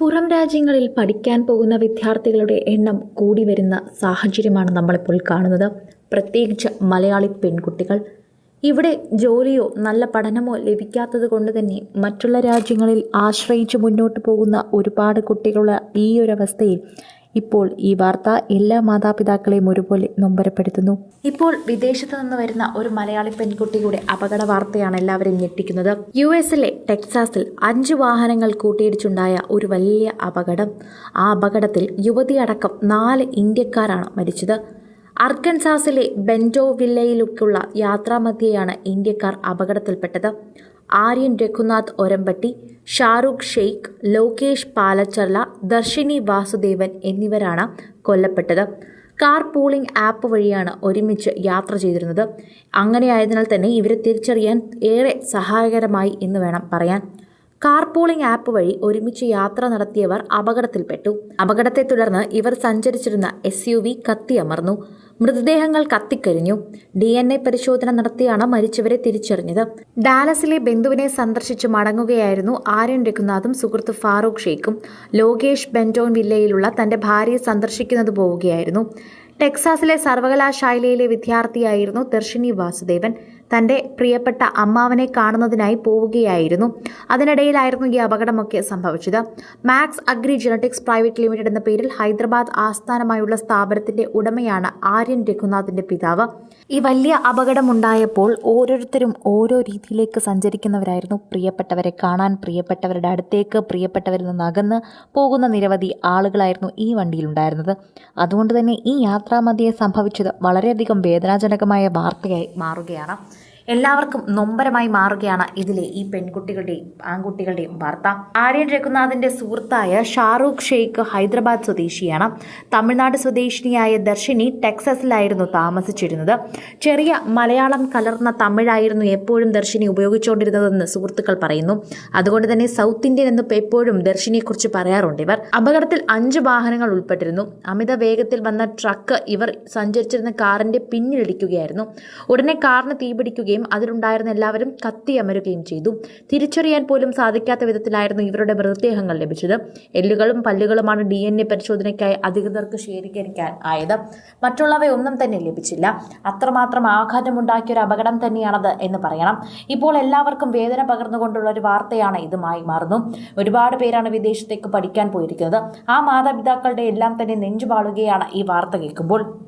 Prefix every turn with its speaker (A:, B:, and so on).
A: പുറം രാജ്യങ്ങളിൽ പഠിക്കാൻ പോകുന്ന വിദ്യാർത്ഥികളുടെ എണ്ണം കൂടി വരുന്ന സാഹചര്യമാണ് നമ്മളിപ്പോൾ കാണുന്നത്. പ്രത്യേകിച്ച് മലയാളി പെൺകുട്ടികൾ. ഇവിടെ ജോലിയോ നല്ല പഠനമോ ലഭിക്കാത്തത് കൊണ്ട് തന്നെ മറ്റുള്ള രാജ്യങ്ങളിൽ ആശ്രയിച്ച് മുന്നോട്ട് പോകുന്ന ഒരുപാട് കുട്ടികളുടെ ഈ ഒരു അവസ്ഥയിൽ ഇപ്പോൾ ഈ വാർത്ത എല്ലാ മാതാപിതാക്കളെയും ഒരുപോലെ നൊമ്പരപ്പെടുത്തുന്നു. ഇപ്പോൾ വിദേശത്ത് നിന്ന് വരുന്ന ഒരു മലയാളി പെൺകുട്ടിയുടെ അപകട വാർത്തയാണ് എല്ലാവരും ഞെട്ടിക്കുന്നത്. യു എസിലെ ടെക്സാസിൽ അഞ്ച് വാഹനങ്ങൾ കൂട്ടിയിടിച്ചുണ്ടായ ഒരു വലിയ അപകടം. ആ അപകടത്തിൽ യുവതി അടക്കം നാല് ഇന്ത്യക്കാരാണ് മരിച്ചത്. അർക്കൻസാസിലെ ബെന്റോ വില്ലയിലേക്കുള്ള യാത്രാമധ്യയാണ് ഇന്ത്യക്കാർ അപകടത്തിൽപ്പെട്ടത്. ആര്യൻ രഘുനാഥ് ഒരമ്പട്ടി ഷാറൂഖ് ഷെയ്ഖ് ലോകേഷ് പാലച്ചർല ദർശിനി വാസുദേവൻ എന്നിവരാണ് കൊല്ലപ്പെട്ടത്. കാർ പൂളിംഗ് ആപ്പ് വഴിയാണ് ഒരുമിച്ച് യാത്ര ചെയ്തിരുന്നത്. അങ്ങനെയായതിനാൽ തന്നെ ഇവരെ തിരിച്ചറിയാൻ ഏറെ സഹായകരമായി എന്ന് വേണം പറയാൻ. കാർ പൂളിംഗ് ആപ്പ് വഴി ഒരുമിച്ച് യാത്ര നടത്തിയവർ അപകടത്തിൽപ്പെട്ടു. അപകടത്തെ തുടർന്ന് ഇവർ സഞ്ചരിച്ചിരുന്ന എസ് യു വി കത്തിയമർന്നു മൃതദേഹങ്ങൾ കത്തിക്കരിഞ്ഞു. ഡി എൻ എ പരിശോധന നടത്തിയാണ് മരിച്ചവരെ തിരിച്ചറിഞ്ഞത്. ഡാലസിലെ ബന്ധുവിനെ സന്ദർശിച്ച് മടങ്ങുകയായിരുന്നു ആര്യൻ രഘുനാഥും സുഹൃത്ത് ഫാറൂഖ് ഷെയ്ഖും. ലോകേഷ് ബെന്റോൺ വില്ലയിലുള്ള തന്റെ ഭാര്യയെ സന്ദർശിക്കുന്നത് പോവുകയായിരുന്നു. ടെക്സാസിലെ സർവകലാശാലയിലെ വിദ്യാർത്ഥിയായിരുന്നു ദർശിനി വാസുദേവൻ. തന്റെ പ്രിയപ്പെട്ട അമ്മാവനെ കാണുന്നതിനായി പോവുകയായിരുന്നു. അതിനിടയിലായിരുന്നു ഈ അപകടമൊക്കെ സംഭവിച്ചത്. Max Agri Genetics private limited എന്ന പേരിൽ ഹൈദരാബാദ് ആസ്ഥാനമായുള്ള സ്ഥാപനത്തിന്റെ ഉടമയാണ് ആര്യൻ രഘുനാഥിന്റെ പിതാവ്. ഈ വലിയ അപകടമുണ്ടായപ്പോൾ ഓരോരുത്തരും ഓരോ രീതിയിലേക്ക് സഞ്ചരിക്കുന്നവരായിരുന്നു. പ്രിയപ്പെട്ടവരെ കാണാൻ പ്രിയപ്പെട്ടവരുടെ അടുത്തേക്ക് പ്രിയപ്പെട്ടവരിൽ നിന്ന് അകന്ന് പോകുന്ന നിരവധി ആളുകളായിരുന്നു ഈ വണ്ടിയിലുണ്ടായിരുന്നത്. അതുകൊണ്ട് തന്നെ ഈ യാത്രാമതിയെ സംഭവിച്ചത് വളരെയധികം വേദനാജനകമായ വാർത്തയായി മാറുകയാണ്. എല്ലാവർക്കും നൊമ്പരമായി മാറുകയാണ് ഇതിലെ ഈ പെൺകുട്ടികളുടെയും ആൺകുട്ടികളുടെയും വാർത്ത. ആര്യൻ രഘുനാഥിന്റെ സുഹൃത്തായ ഷാറൂഖ് ഷെയ്ഖ് ഹൈദരാബാദ് സ്വദേശിയാണ്. തമിഴ്നാട് സ്വദേശിനിയായ ദർശിനി ടെക്സസിലായിരുന്നു താമസിച്ചിരുന്നത്. ചെറിയ മലയാളം കലർന്ന തമിഴായിരുന്നു എപ്പോഴും ദർശിനി ഉപയോഗിച്ചുകൊണ്ടിരുന്നതെന്ന് സുഹൃത്തുക്കൾ പറയുന്നു. അതുകൊണ്ട് തന്നെ സൗത്ത് ഇന്ത്യൻ എന്ന് എപ്പോഴും ദർശിനിയെക്കുറിച്ച് പറയാറുണ്ട് ഇവർ. അപകടത്തിൽ അഞ്ച് വാഹനങ്ങൾ ഉൾപ്പെട്ടിരുന്നു. അമിത വേഗത്തിൽ വന്ന ട്രക്ക് ഇവർ സഞ്ചരിച്ചിരുന്ന കാറിന്റെ പിന്നിലിടിക്കുകയായിരുന്നു ഉടനെ കാറിന് തീപിടിക്കുകയും അതിലുണ്ടായിരുന്ന എല്ലാവരും കത്തിയമരുകയും ചെയ്തു. തിരിച്ചറിയാൻ പോലും സാധിക്കാത്ത വിധത്തിലായിരുന്നു ഇവരുടെ മൃതദേഹങ്ങൾ ലഭിച്ചത്. എല്ലുകളും പല്ലുകളുമാണ് ഡി എൻ എ പരിശോധനയ്ക്കായി അധികൃതർക്ക് ശേഖരിക്കാൻ ആയത്. മറ്റുള്ളവയൊന്നും തന്നെ ലഭിച്ചില്ല. അത്രമാത്രം ആഘാതമുണ്ടാക്കിയ ഒരു അപകടം തന്നെയാണത് എന്ന് പറയണം. ഇപ്പോൾ എല്ലാവർക്കും വേദന പകർന്നുകൊണ്ടുള്ള ഒരു വാർത്തയാണ് ഇതുമായി മാറുന്നു. ഒരുപാട് പേരാണ് വിദേശത്തേക്ക് പഠിക്കാൻ പോയിരിക്കുന്നത്. ആ മാതാപിതാക്കളുടെ എല്ലാം തന്നെ നെഞ്ചുപാളുകയാണ് ഈ വാർത്ത കേൾക്കുമ്പോൾ.